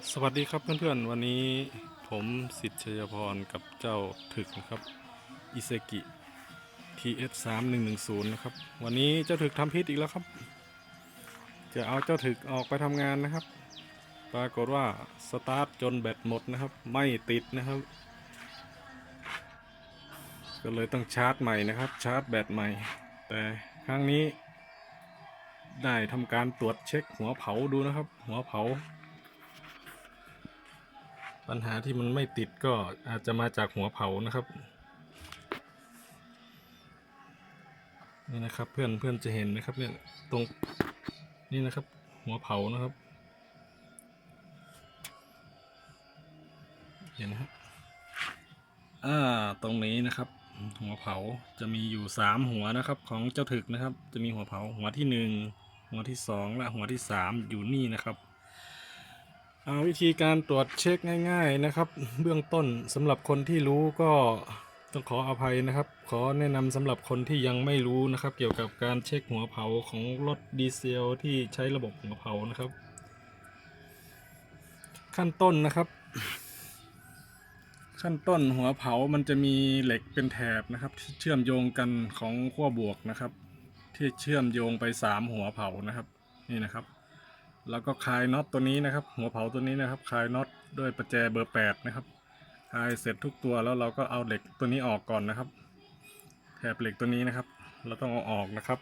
สวัสดีครับเพื่อนๆ วันนี้ผมสิทธิ์ชัยพรกับเจ้าถึกนะครับอิเซกิ TS 3 1 1 0นะครับ วันนี้เจ้าถึกทำพิษอีกแล้วครับ จะเอาเจ้าถึกออกไปทำงานนะครับ ปรากฏว่าสตาร์ทจนแบตหมดนะครับ ไม่ติดนะครับ ก็เลยต้องชาร์จใหม่นะครับ ชาร์จแบตใหม่ แต่ครั้งนี้ ได้ทำการตรวจเช็คหัวเผาดูนะครับ หัวเผา ปัญหาที่มันไม่ติดก็อาจจะมาจากหัวเผานะครับ นี่นะครับเพื่อนเพื่อนจะเห็นนะครับเนี่ยตรงนี่นะครับ หัวเผานะครับเห็นนะครับอ่าตรงนี้นะครับ หัวเผาจะมีอยู่สามหัวนะครับ ของเจ้าถึกนะครับ จะมีหัวเผาหัวที่หนึ่งหัวที่สองและหัวที่สามอยู่นี่นะครับ วิธีการตรวจเช็คง่าย ๆนะครับ เบื้องต้นสำหรับคนที่รู้ก็ต้องขออภัยนะครับ ขอแนะนำสำหรับคนที่ยังไม่รู้นะครับ เกี่ยวกับการเช็คหัวเผาของรถดีเซลที่ใช้ระบบหัวเผานะครับ ขั้นต้นนะครับ ขั้นต้นหัวเผามันจะมีเหล็กเป็นแถบนะครับที่เชื่อมโยงกันของขั้วบวกนะครับ ที่เชื่อมโยงไปสามหัวเผานะครับ นี่นะครับ แล้วก็คลายน็อตตัวนี้นะครับ หัวเผาตัวนี้นะครับคลายน็อตด้วยประแจเบอร์แปดนะครับคลายเสร็จทุกตัวแล้วเราก็เอาเหล็กตัวนี้ออกก่อนนะครับแถบเหล็กตัวนี้นะครับ เราต้องเอาออกนะครับ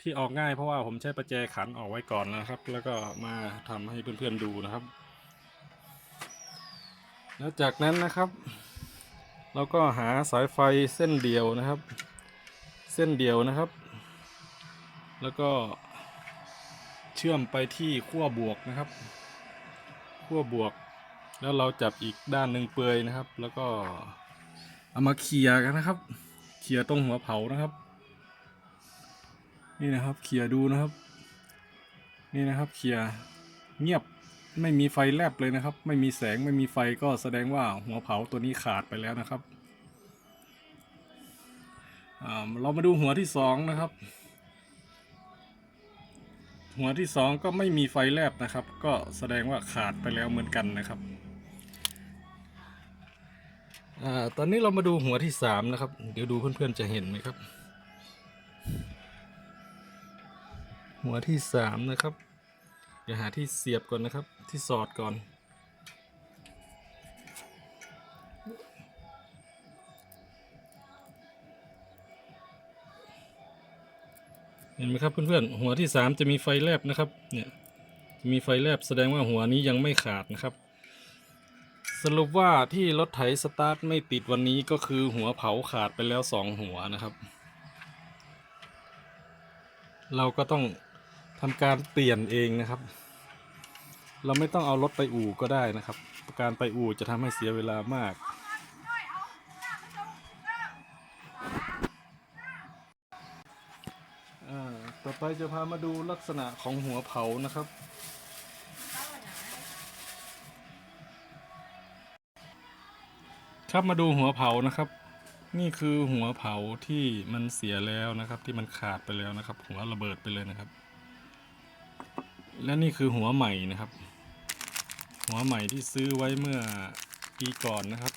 ที่ออกง่ายเพราะว่าผมใช้ประแจขันออกไว้ก่อนนะครับ แล้วก็มาทำให้เพื่อนๆดูนะครับ แล้วจากนั้นนะครับ เราก็หาสายไฟเส้นเดียวนะครับ เส้นเดียวนะครับ แล้วก็เชื่อมไปที่ขั้วบวกนะครับขั้วบวก แล้วเราจับอีกด้านหนึ่งเปลือยนะครับ แล้วก็เอามาเขี่ยกันนะครับเขี่ยตรงหัวเผานะครับ นี่นะครับเขี่ยดูนะครับ นี่นะครับเขี่ยเงียบไม่มีไฟแลบเลยนะครับ ไม่มีแสงไม่มีไฟก็แสดงว่าหัวเผาตัวนี้ขาดไปแล้วนะครับ เรามาดูหัวที่สองนะครับ หัวที่สองก็ไม่มีไฟแลบนะครับ ก็แสดงว่าขาดไปแล้วเหมือนกันนะครับอตอนนี้เรามาดูหัวที่สามนะครับ เดี๋ยวดูเพื่อนๆจะเห็นไหมครับ หัวที่สามนะครับ เดี๋ยวหาที่เสียบก่อนนะครับ ที่สอดก่อน เห็นไหมครับเพื่อนๆหัวที่สามจะมีไฟแลบนะครับ เนี่ยจะมีไฟแลบแสดงว่าหัวนี้ยังไม่ขาดนะครับ สรุปว่าที่รถไถสตาร์ทไม่ติดวันนี้ก็คือหัวเผาขาดไปแล้วสองหัวนะครับ เราก็ต้องทำการเปลี่ยนเองนะครับ เราไม่ต้องเอารถไปอู่ก็ได้นะครับ การไปอู่จะทำให้เสียเวลามาก ไปจะพามาดูลักษณะของหัวเผานะครับ ครับมาดูหัวเผานะครับ นี่คือหัวเผาที่มันเสียแล้วนะครับ ที่มันขาดไปแล้วนะครับ หัวระเบิดไปเลยนะครับ และนี่คือหัวใหม่นะครับ หัวใหม่ที่ซื้อไว้เมื่อปีก่อนนะครับ